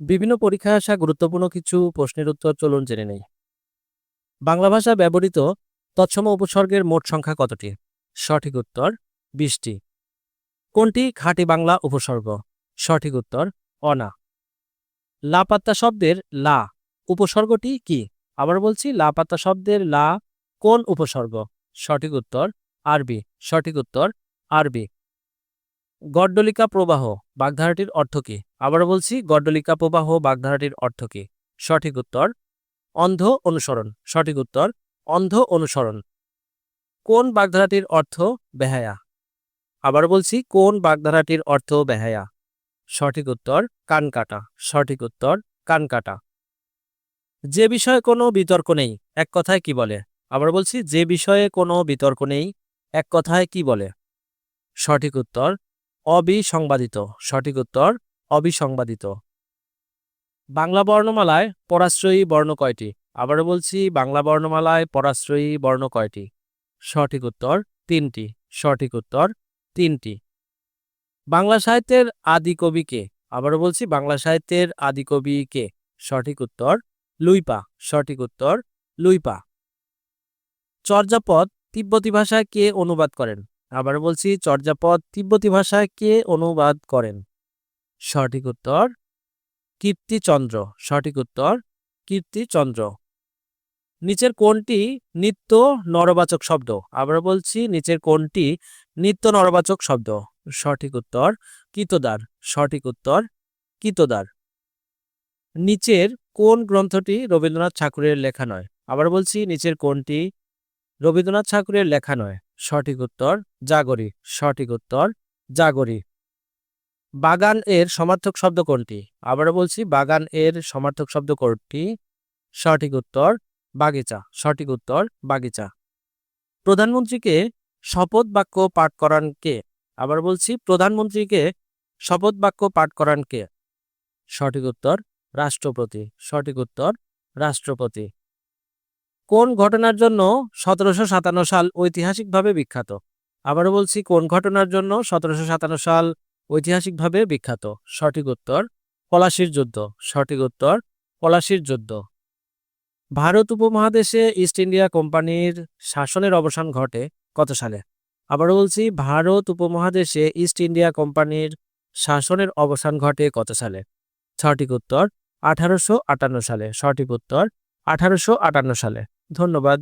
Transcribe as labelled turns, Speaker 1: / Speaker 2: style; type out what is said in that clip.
Speaker 1: বিভিন্ন পরীক্ষায় আসা গুরুত্বপূর্ণ কিছু প্রশ্নের উত্তর চলুন জেনে নেই। বাংলা ভাষা ব্যবহৃত তৎসম উপসর্গের মোট সংখ্যা কতটি? সঠিক উত্তর বিশটি। কোনটি খাঁটি বাংলা উপসর্গ? সঠিক উত্তর অনা। লাপাত্তা শব্দের লা উপসর্গটি কি? আবার বলছি, লাপাত্তা শব্দের লা কোন উপসর্গ? সঠিক উত্তর আরবি। সঠিক উত্তর আরবি। গড্ডলিকা প্রবাহ, বাগধারাটির অর্থ কী? আবার বলছি, গড্ডলিকা প্রবাহ, বাগধারাটির অর্থ কী? সঠিক উত্তর, অন্ধ অনুসরণ। সঠিক উত্তর, অন্ধ অনুসরণ। কোন বাগধারাটির অর্থ বেহায়া? আবার বলছি, কোন বাগধারাটির অর্থ বেহায়া? সঠিক উত্তর, কান কাটা। সঠিক উত্তর, কান কাটা। যে বিষয়ে কোনো বিতর্ক নেই, এক কথায় কি বলে? আবার বলছি, যে বিষয়ে কোনো বিতর্ক নেই, এক কথায় কি বলে? সঠিক উত্তর অবিসংবাদিত। সঠিক উত্তর, অবিসংবাদিত। বাংলা বর্ণমালায় পরাশ্রয়ী বর্ণ কয়টি? আবারও বলছি, বাংলা বর্ণমালায় পরাশ্রয়ী বর্ণ কয়টি? সঠিক উত্তর, তিনটি। সঠিক উত্তর, তিনটি। বাংলা সাহিত্যের আদি কবি কে? আবারও বলছি, বাংলা সাহিত্যের আদি কবি কে? সঠিক উত্তর, লুইপা। সঠিক উত্তর, লুইপা। চর্যাপদ তিব্বতী ভাষায় কে অনুবাদ করেন? আবার বলছি, চর্যাপদ তিব্বতী ভাষায় কে অনুবাদ করেন? সঠিক উত্তর, কীর্তিচন্দ্র। সঠিক উত্তর, কীর্তিচন্দ্র। নিচের কোনটি নিত্য নরবাচক শব্দ। আবার বলছি, নিচের কোনটি নিত্য নরবাচক শব্দ। সঠিক উত্তর, কিতদার। সঠিক উত্তর, কিতদার। নিচের কোন গ্রন্থটি রবীন্দ্রনাথ ঠাকুরের লেখা নয়? আবার বলছি, নিচের কোনটি রবীন্দ্রনাথ ঠাকুরের লেখা নয়। সঠিক উত্তর জাগরি, সঠিক উত্তর জাগরি। বাগান এর সমার্থক শব্দ কোনটি? আবারও বলছি, বাগান এর সমার্থক শব্দ কোনটি? সঠিক উত্তর বাগিচা, সঠিক উত্তর বাগিচা। প্রধানমন্ত্রীকে শপথ বাক্য পাঠ করান কে? আবার বলছি, প্রধানমন্ত্রীকে শপথ বাক্য পাঠ করান কে? সঠিক উত্তর রাষ্ট্রপতি, সঠিক উত্তর রাষ্ট্রপতি। কোন ঘটনার জন্য সতেরোশো সাতান্ন সাল ঐতিহাসিকভাবে বিখ্যাত? আবারও বলছি, কোন ঘটনার জন্য সতেরোশো সাতান্ন সাল ঐতিহাসিকভাবে বিখ্যাত? সঠিক উত্তর, পলাশির যুদ্ধ। সঠিক উত্তর, পলাশির যুদ্ধ। ভারত উপমহাদেশে ইস্ট ইন্ডিয়া কোম্পানির শাসনের অবসান ঘটে কত সালে? আবারও বলছি, ভারত উপমহাদেশে ইস্ট ইন্ডিয়া কোম্পানির শাসনের অবসান ঘটে কত সালে? সঠিক উত্তর, আঠারোশো আটান্ন সালে। সঠিক উত্তর, আঠারোশো আটান্ন সালে। ধন্যবাদ।